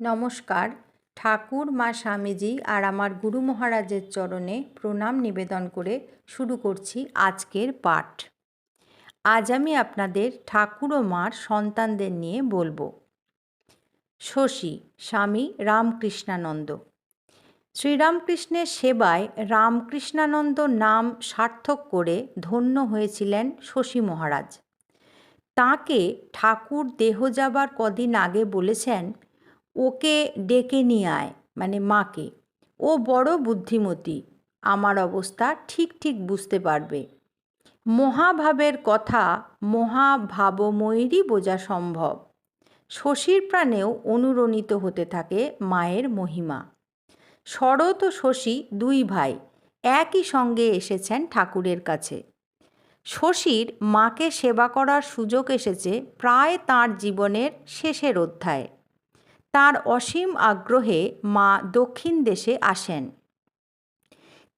নমস্কার। ঠাকুর, মা স্বামীজি আর আমার গুরু মহারাজের চরণে প্রণাম নিবেদন করে শুরু করছি আজকের পাঠ। আজ আমি আপনাদের ঠাকুর ও মার সন্তানদের নিয়ে বলব। শশী, স্বামী রামকৃষ্ণানন্দ। শ্রীরামকৃষ্ণের সেবায় রামকৃষ্ণানন্দ নাম সার্থক করে ধন্য হয়েছিলেন শশী মহারাজ। তাকে ঠাকুর দেহ যাবার কদিন আগে বলেছেন ওকে ডেকে নিয়ে আয় মানে মাকে। ও বড় বুদ্ধিমতী, আমার অবস্থা ঠিক ঠিক বুঝতে পারবে। মহাভাবের কথা মহাভাবময়ীরই বোঝা সম্ভব। শশীর প্রাণেও অনুরণিত হতে থাকে মায়ের মহিমা। শরৎ ও শশী দুই ভাই একই সঙ্গে এসেছেন ঠাকুরের কাছে। শশীর মাকে সেবা করার সুযোগ এসেছে প্রায় তার জীবনের শেষের অধ্যায়। তার অসীম আগ্রহে মা দক্ষিণ দেশে আসেন।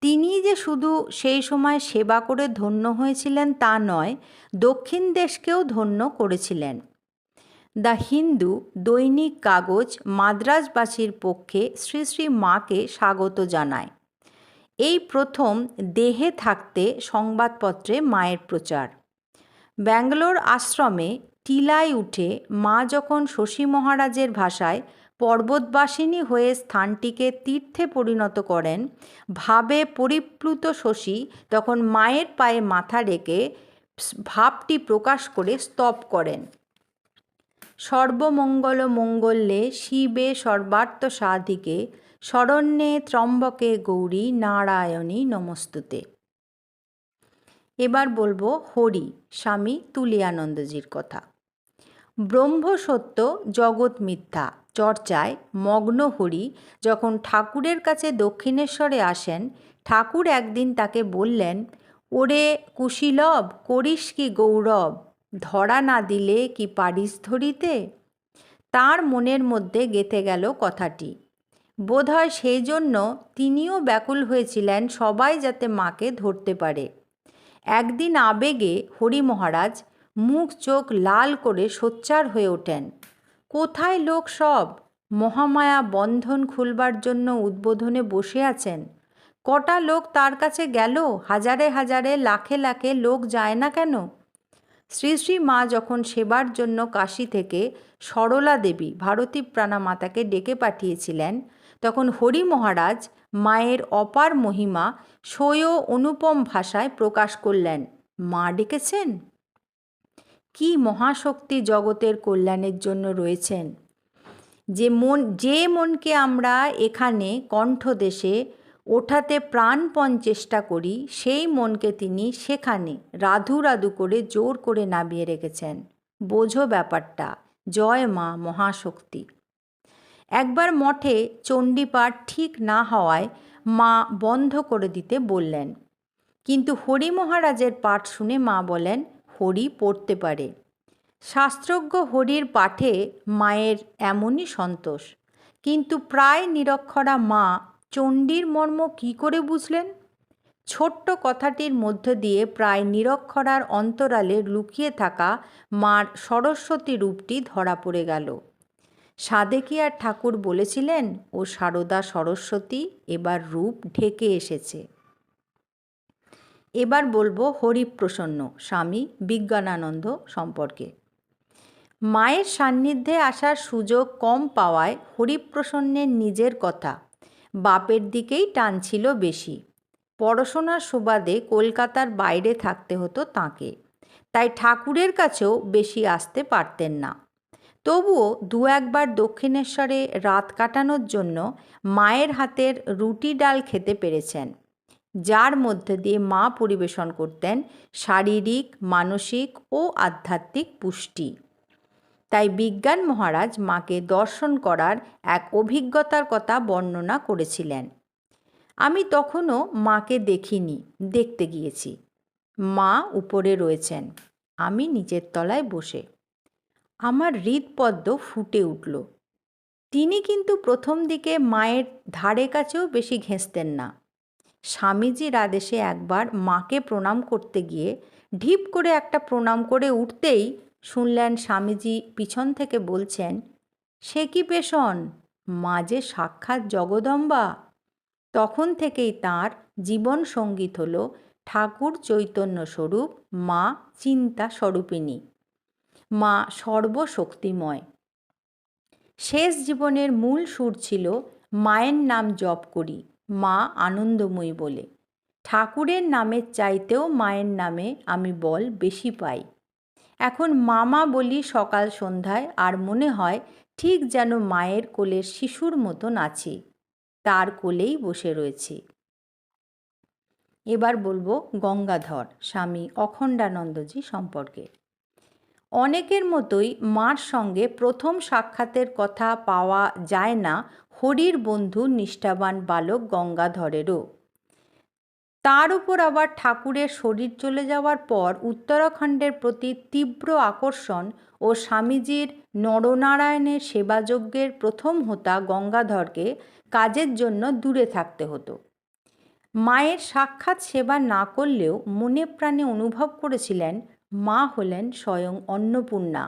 তিনি যে শুধু সেই সময় সেবা করে ধন্য হয়েছিলেন তা নয়, দক্ষিণ দেশকেও ধন্য করেছিলেন। দ্য হিন্দু দৈনিক কাগজ মাদ্রাজবাসীর পক্ষে শ্রী শ্রী মাকে স্বাগত জানায়। এই প্রথম দেহে থাকতে সংবাদপত্রে মায়ের প্রচার। ব্যাঙ্গালোর আশ্রমে টিলায় উঠে মা যখন শশী মহারাজের ভাষায় পর্বতবাসিনী হয়ে স্থানটিকে তীর্থে পরিণত করেন, ভাবে পরিপ্লুত শশী তখন মায়ের পায়ে মাথা রেখে ভাবটি প্রকাশ করে স্তব করেন। সর্বমঙ্গল মঙ্গলে শিবে সর্বার্থ সাধিকে, শরণ্যে ত্রম্বকে গৌরী নারায়ণী নমস্তুতে। এবার বলব হরি, স্বামী তুলিয়ানন্দজির কথা। ব্রহ্মসত্য জগৎ মিথ্যা। চর্চায় মগ্ন হরি যখন ঠাকুরের কাছে দক্ষিণেশ্বরে আসেন, ঠাকুর একদিন তাকে বললেন, ওরে কুশীলব, করিস কি গৌরব? ধরা না দিলে কি পারিস ধরিতে? তার মনের মধ্যে গেঁথে গেল কথাটি। বোধহয় সেই জন্য তিনিও ব্যাকুল হয়েছিলেন সবাই যাতে মাকে ধরতে পারে। একদিন আবেগে হরি মহারাজ মুখ চোখ লাল করে সোচ্চার হয়ে ওঠেন। কোথায় লোক সব? মহামায়া বন্ধন খুলবার জন্য উদ্বোধনে বসে আছেন। কটা লোক তার কাছে গেল? হাজারে হাজারে, লাখে লাখে লোক যায় না কেন? শ্রী শ্রী মা যখন সেবার জন্য কাশী থেকে সরলা দেবী ভারতী প্রাণা মাতাকে ডেকে পাঠিয়েছিলেন, তখন হরি মহারাজ মায়ের অপার মহিমা স্বয় অনুপম ভাষায় প্রকাশ করলেন, মা ডেকেছেন? কি মহাশক্তি জগতের কল্যাণের জন্য রয়েছেন? যে মন, যে মনকে আমরা এখানে কণ্ঠদেশে ওঠাতে প্রাণপণ চেষ্টা করি, সেই মনকে তিনি সেখানে রাধু রাধু করে জোর করে নামিয়ে রেখেছেন। বোঝো ব্যাপারটা, জয় মা মহাশক্তি। একবার মঠে চণ্ডীপাঠ ঠিক না হওয়ায় মা বন্ধ করে দিতে বললেন। কিন্তু হরি মহারাজের পাঠ শুনে মা বলেন হরি পড়তে পারে। শাস্ত্রজ্ঞ হরির পাঠে মায়ের এমনই সন্তোষ। কিন্তু প্রায় নিরক্ষরা মা চণ্ডীর মর্ম কি করে বুঝলেন? ছোট্ট কথাটির মধ্য দিয়ে প্রায় নিরক্ষরার অন্তরালে লুকিয়ে থাকা মার সরস্বতী রূপটি ধরা পড়ে গেল। সাদেকিয়ার ঠাকুর বলেছিলেন, ও সারদা সরস্বতী, এবার রূপ ঢেকে এসেছে। এবার বলব হরিপ্রসন্ন, স্বামী বিজ্ঞানানন্দ সম্পর্কে। মায়ের সান্নিধ্যে আসার সুযোগ কম পাওয়ায় হরিপ্রসন্নের নিজের কথা বাপের দিকেই টান ছিল বেশি। পড়াশোনার সুবাদে কলকাতার বাইরে থাকতে হতো তাকে, তাই ঠাকুরের কাছেও বেশি আসতে পারতেন না। তবুও দু একবার দক্ষিণেশ্বরে রাত কাটানোর জন্য মায়ের হাতের রুটি ডাল খেতে পেরেছেন। যার মধ্যে দিয়ে মা পরিবেশন করতেন শারীরিক, মানসিক ও আধ্যাত্মিক পুষ্টি। তাই বিজ্ঞান মহারাজ মাকে দর্শন করার এক অভিজ্ঞতার কথা বর্ণনা করেছিলেন। আমি তখনও মাকে দেখিনি, দেখতে গিয়েছি। মা উপরে রয়েছেন, আমি নিচের তলায় বসে। আমার হৃদপদ্ম ফুটে উঠল। তিনি কিন্তু প্রথম দিকে মায়ের ধারে কাছেও বেশি ঘেঁষতেন না। স্বামীজির আদেশে একবার মাকে প্রণাম করতে গিয়ে ঢিপ করে একটা প্রণাম করে উঠতেই শুনলেন স্বামীজি পিছন থেকে বলছেন, সে কি পেশন মা যে সাক্ষাৎ জগদম্বা। তখন থেকেই তাঁর জীবন সংগীত হল ঠাকুর চৈতন্য স্বরূপ, মা চিন্তা স্বরূপিণী। মা সর্বশক্তিময়। শেষ জীবনের মূল সুর ছিল, মায়ের নাম জপ করি। মা আনন্দময়ী বলে। ঠাকুরের নামের চাইতেও মায়ের নামে আমি বল বেশি পাই। এখন মামা বলি সকাল সন্ধ্যায়, আর মনে হয় ঠিক যেন মায়ের কোলের শিশুর মতন আছি, তার কোলেই বসে রয়েছি। এবার বলব গঙ্গাধর, স্বামী অখণ্ডানন্দজি সম্পর্কে। অনেকের মতোই মার সঙ্গে প্রথম সাক্ষাতের কথা পাওয়া যায় না হরির বন্ধু নিষ্ঠাবান বালক গঙ্গাধরেরও। তার উপর আবার ঠাকুরের শরীর চলে যাওয়ার পর উত্তরাখণ্ডের প্রতি তীব্র আকর্ষণ ও স্বামীজির নরনারায়ণের সেবাযজ্ঞের প্রথম হোতা গঙ্গাধরকে কাজের জন্য দূরে থাকতে হতো। মায়ের সাক্ষাৎ সেবা না করলেও মনে প্রাণে অনুভব করেছিলেন, মা হলেন স্বয়ং অন্নপূর্ণা,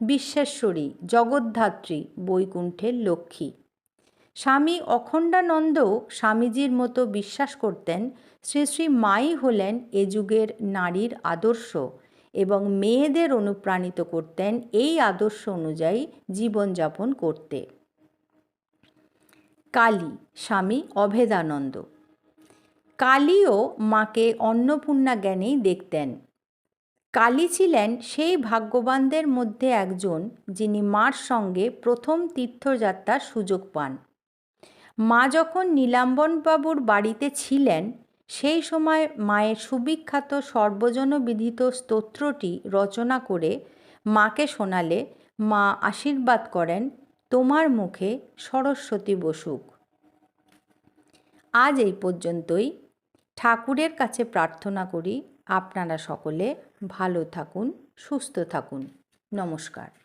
বিশ্বেশ্বরী, জগদ্ধাত্রী, বৈকুণ্ঠের লক্ষ্মী। স্বামী অখণ্ডানন্দও স্বামীজির মতো বিশ্বাস করতেন, শ্রী শ্রী মাই হলেন এ যুগের নারীর আদর্শ এবং মেয়েদের অনুপ্রাণিত করতেন এই আদর্শ অনুযায়ী জীবনযাপন করতে। কালী, স্বামী অভেদানন্দ। কালীও মাকে অন্নপূর্ণা জ্ঞানেই দেখতেন। কালী ছিলেন সেই ভাগ্যবানদের মধ্যে একজন যিনি মার সঙ্গে প্রথম তীর্থযাত্রার সুযোগ পান। মা যখন নীলাম্বনবাবুর বাড়িতে ছিলেন, সেই সময় মায়ের সুবিখ্যাত সর্বজনবিদিত স্তোত্রটি রচনা করে মাকে শোনালে মা আশীর্বাদ করেন, তোমার মুখে সরস্বতী বসুক। আজ এই পর্যন্তই। ঠাকুরের কাছে প্রার্থনা করি, আপনারা সকলে ভালো থাকুন, সুস্থ থাকুন। নমস্কার।